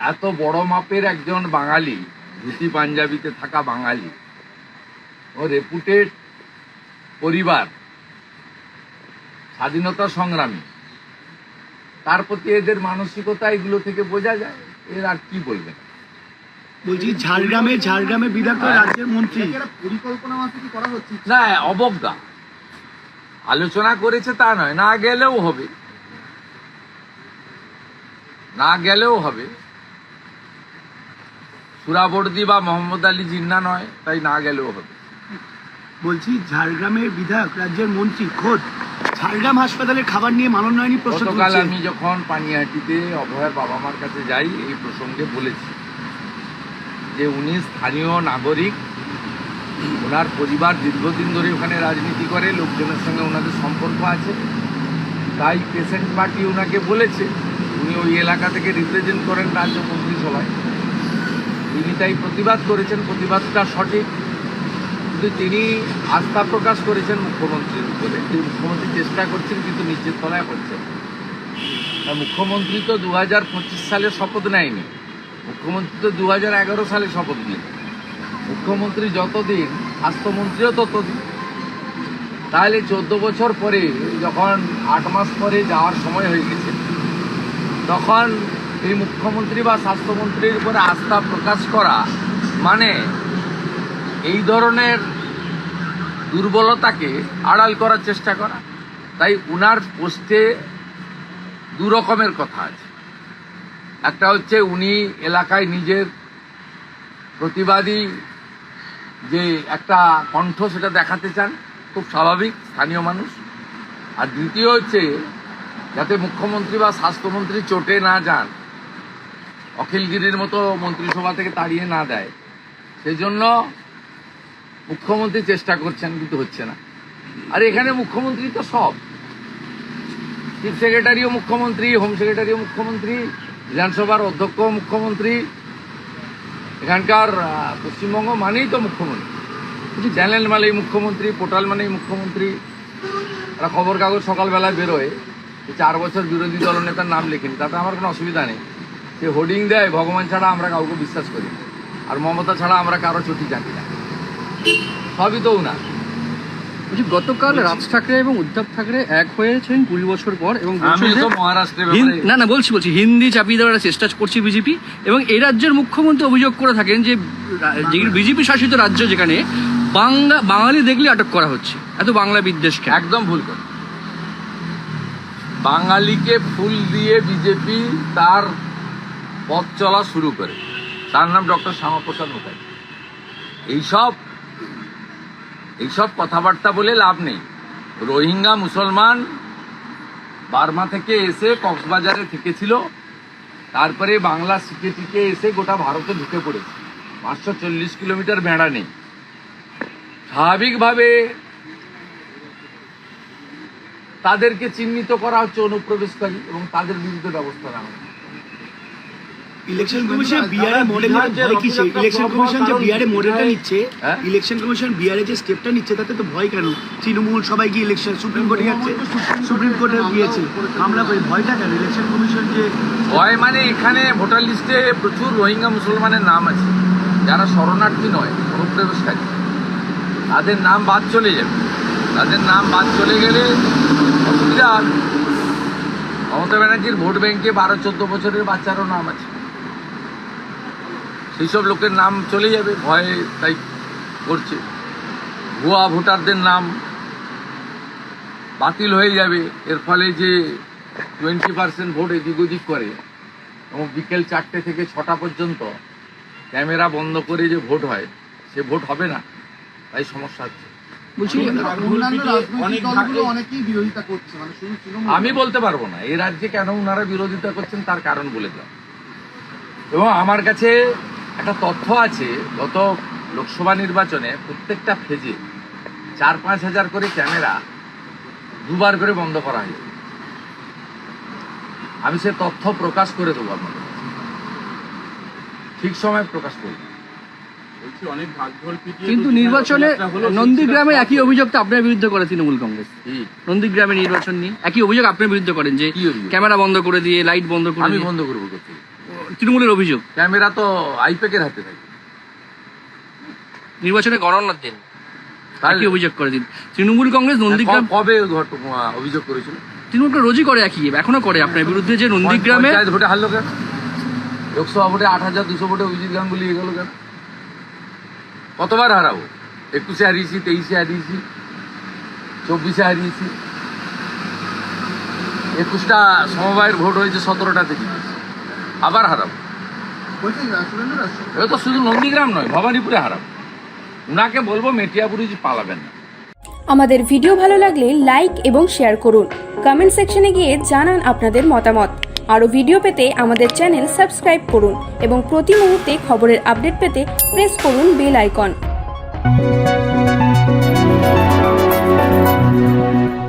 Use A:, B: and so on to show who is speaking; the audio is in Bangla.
A: এত বড় মাপের একজন বাঙালি ধুতি পাঞ্জাবিতে থাকা বাঙালি ও রেপুটেড পরিবার স্বাধীনতা সংগ্রামী তার প্রতি এদের মানসিকতা এগুলো থেকে বোঝা যায় এর আর কি বলবেন?
B: বলছি ঝাড়গ্রামে ঝাড়গ্রামে বিধায়ক রাজ্যের মন্ত্রী।
C: পরিকল্পনা মাফিক করা হচ্ছে।
A: না অবজ্ঞা। আলোচনা করেছে তা নয় না গেলেও হবে। না গেলেও হবে। সুরাবর্দি বা মোহাম্মদ আলী জিন্না নয় তাই না গেলেও হবে।
B: বলছি ঝাড়গ্রামের বিধায়ক রাজ্যের মন্ত্রী খোদ ঝাড়গ্রাম হাসপাতালের খাবার নিয়ে মাননীয় প্রশ্ন
A: গতকাল আমি যখন পানিহাটিতে অভয়ের বাবা মার কাছে যাই এই প্রসঙ্গে বলেছি যে উনি স্থানীয় নাগরিক ওনার পরিবার দীর্ঘদিন ধরে ওখানে রাজনীতি করে লোকজনের সঙ্গে ওনাদের সম্পর্ক আছে। তাই পেশেন্ট পার্টি ওনাকে বলেছে উনি ওই এলাকা থেকে রিপ্রেজেন্ট করেন রাজ্য মন্ত্রিসভায়। তিনি তাই প্রতিবাদ করেছেন, প্রতিবাদটা সঠিক। কিন্তু তিনি আস্থা প্রকাশ করেছেন মুখ্যমন্ত্রীর উপরে। যে মুখ্যমন্ত্রী চেষ্টা করছেন, কিন্তু নিচের তলায় হচ্ছেন মুখ্যমন্ত্রী তো দু হাজার পঁচিশ সালে শপথ নেয়নি। মুখ্যমন্ত্রী তো দু হাজার এগারো সালে শপথ নিয়েছে মুখ্যমন্ত্রী যতদিন স্বাস্থ্যমন্ত্রীও ততদিন। তাহলে চোদ্দ বছর পরে, যখন আট মাস পরে যাওয়ার সময় হয়ে গেছে, তখন এই মুখ্যমন্ত্রী বা স্বাস্থ্যমন্ত্রীর উপরে আস্থা প্রকাশ করা মানে এই ধরনের দুর্বলতাকে আড়াল করার চেষ্টা করা। তাই উনার পোস্টে দু রকমের কথা আছে। একটা হচ্ছে উনি এলাকায় নিজের প্রতিবাদী যে একটা কণ্ঠ সেটা দেখাতে চান, খুব স্বাভাবিক, স্থানীয় মানুষ। আর দ্বিতীয় হচ্ছে যাতে মুখ্যমন্ত্রী বা স্বাস্থ্যমন্ত্রী চটে না যান অখিলগিরির মতো মন্ত্রিসভা থেকে তাড়িয়ে না দেয়। সেই জন্য মুখ্যমন্ত্রী চেষ্টা করছেন কিন্তু হচ্ছে না। আর এখানে মুখ্যমন্ত্রী তো সব। চিফ সেক্রেটারিও মুখ্যমন্ত্রী হোম সেক্রেটারিও মুখ্যমন্ত্রী বিধানসভার অধ্যক্ষ মুখ্যমন্ত্রী। এখানকার পশ্চিমবঙ্গ মানেই তো মুখ্যমন্ত্রী। চ্যানেল মানেই মুখ্যমন্ত্রী পোর্টাল মানেই মুখ্যমন্ত্রী। একটা খবর কাগজ সকালবেলায় বেরোয়। চার বছর বিরোধী দলনেতার নাম লেখেনি তাতে আমার কোনো অসুবিধা নেই। সে হোর্ডিং দেয় ভগবান ছাড়া আমরা কাউকে বিশ্বাস করি না। আর মমতা ছাড়া আমরা কারও চটি জানি না। সবই তো উনার।
D: বলছি গতকাল রাজ ঠাকরে এবং উদ্ধব ঠাকরে এক হয়েছেন কুড়ি বছর পর এবং না না বলছি বলছি হিন্দি চাপিয়ে দেওয়ার চেষ্টা করছে বিজেপি এবং এই রাজ্যের মুখ্যমন্ত্রী অভিযোগ করে থাকেন যে বিজেপি শাসিত রাজ্য যেখানে বাংলা বাঙালি দেখলে আটক করা হচ্ছে। এত বাংলা বিদ্বেষ কেন?
A: একদম ভুল করে বাঙালিকে ফুল দিয়ে বিজেপি তার পথ চলা শুরু করে। তার নাম ডক্টর শ্যামাপ্রসাদ মুখার্জি। এইসব এইসব কথাবার্তা বলে লাভ নেই। রোহিঙ্গা মুসলমান বার্মা থেকে এসে কক্সবাজারে থেকেছিল। তারপরে বাংলা শিখে টিকে এসে গোটা ভারতে ঢুকে পড়েছে। পাঁচশো চল্লিশ কিলোমিটার বেড়া নেই। স্বাভাবিকভাবে তাদেরকে চিহ্নিত করা হচ্ছে অনুপ্রবেশকারী এবং তাদের বিরুদ্ধে ব্যবস্থা নেওয়া হচ্ছে।
B: ইলেকশন কমিশন বিআরএ মডেল ভয় কিসে? ইলেকশন কমিশন যে বিআরএ মডেলটা নিচ্ছে
A: হ্যাঁ?
B: ইলেকশন কমিশন বিআরএ যে স্টেপটা নিচ্ছে তাতে তো ভয় কেন? তৃণমূল সবাই গিয়ে ইলেকশন সুপ্রিম কোর্টে যাচ্ছে সুপ্রিম কোর্টে গিয়েছে। মামলা করে ভয়টা কেন? ইলেকশন কমিশন যে
A: ভয় মানে এখানে ভোটার লিস্টে প্রচুর রোহিঙ্গা মুসলমানের নাম আছে। যারা শরণার্থী নয় অনুপ্রবেশকারী। তাদের নাম বাদ চলে যাবে। তাদের নাম বাদ চলে গেলে অসুবিধা হবে। মমতা ব্যানার্জির ভোট ব্যাংকে বারো চোদ্দ বছরের বাচ্চারও নাম আছে। সেই সব লোকের নাম চলে যাবে ভয়ে তাই করছে। ভুয়া ভোটারদের নাম বাতিল হয়ে যাবে এর ফলে যে টোয়েন্টি পার্সেন্ট ভোট এদিক ওদিক করে এবং বিকেল চারটে থেকে ছটা পর্যন্ত ক্যামেরা বন্ধ করে যে ভোট হয় সে ভোট হবে না তাই সমস্যা হচ্ছে।
D: বলছি
C: অন্যান্য রাজনৈতিক দলগুলো অনেকেই বিরোধিতা করছে মানে
A: আমি বলতে পারব না এই রাজ্যে কেন ওনারা বিরোধিতা করছেন তার কারণ বলে দেওয়া এবং আমার কাছে একটা তথ্য আছে গত লোকসভা নির্বাচনে প্রত্যেকটা ফেজে চার পাঁচ হাজার করে ক্যামেরা দুবার করে বন্ধ করা হয়েছে। আমি সে তথ্য প্রকাশ করে দেবো আপনাদের। ঠিক সময় প্রকাশ করব।
D: কিন্তু নির্বাচনে নন্দীগ্রামে একই অভিযোগ তো আপনার বিরুদ্ধে করে তৃণমূল কংগ্রেস। নন্দীগ্রামে নির্বাচন নিয়ে একই অভিযোগ আপনার বিরুদ্ধে করেন যে
A: কি
D: ক্যামেরা বন্ধ করে দিয়ে লাইট বন্ধ করে
A: আমি বন্ধ করব করতে
D: তৃণমূলের অভিযোগ।
A: ক্যামেরা তো আইপ্যাকের হাতে থাকে
D: নির্বাচনে গণনার দিন। একই অভিযোগ করে দিন। তৃণমূল কংগ্রেস নন্দীগ্রাম
A: ক- কবে অভিযোগ করেছিল?
D: তৃণমূল রোজই করে একই এখনও করে আপনার বিরুদ্ধে যে নন্দীগ্রামে
A: ভোটে হারলো কেন? লোকসভা ভোটে আট হাজার দুশো ভোটে অভিজিৎ গাঙ্গুলি এগোলো কেন? কতবার হারাবো? একুশে হারিয়েছি তেইশে হারিয়েছি চব্বিশে হারিয়েছি। একুশটা সমবায়ের ভোট হয়েছে সতেরোটাতে জিতেছি আবার
C: দাস
A: এবার তো শুধু নন্দীগ্রাম নয়, ভবানীপুরে হারাবো। উনাকে বলব মেটিয়াপুরি পালাবেন না।
E: আমাদের ভিডিও ভালো লাগলে লাইক এবং শেয়ার করুন। কমেন্ট সেকশনে গিয়ে জানান আপনাদের মতামত। আরও ভিডিও পেতে আমাদের চ্যানেল সাবস্ক্রাইব করুন এবং প্রতি মুহূর্তে খবরের আপডেট পেতে প্রেস করুন বেল আইকন।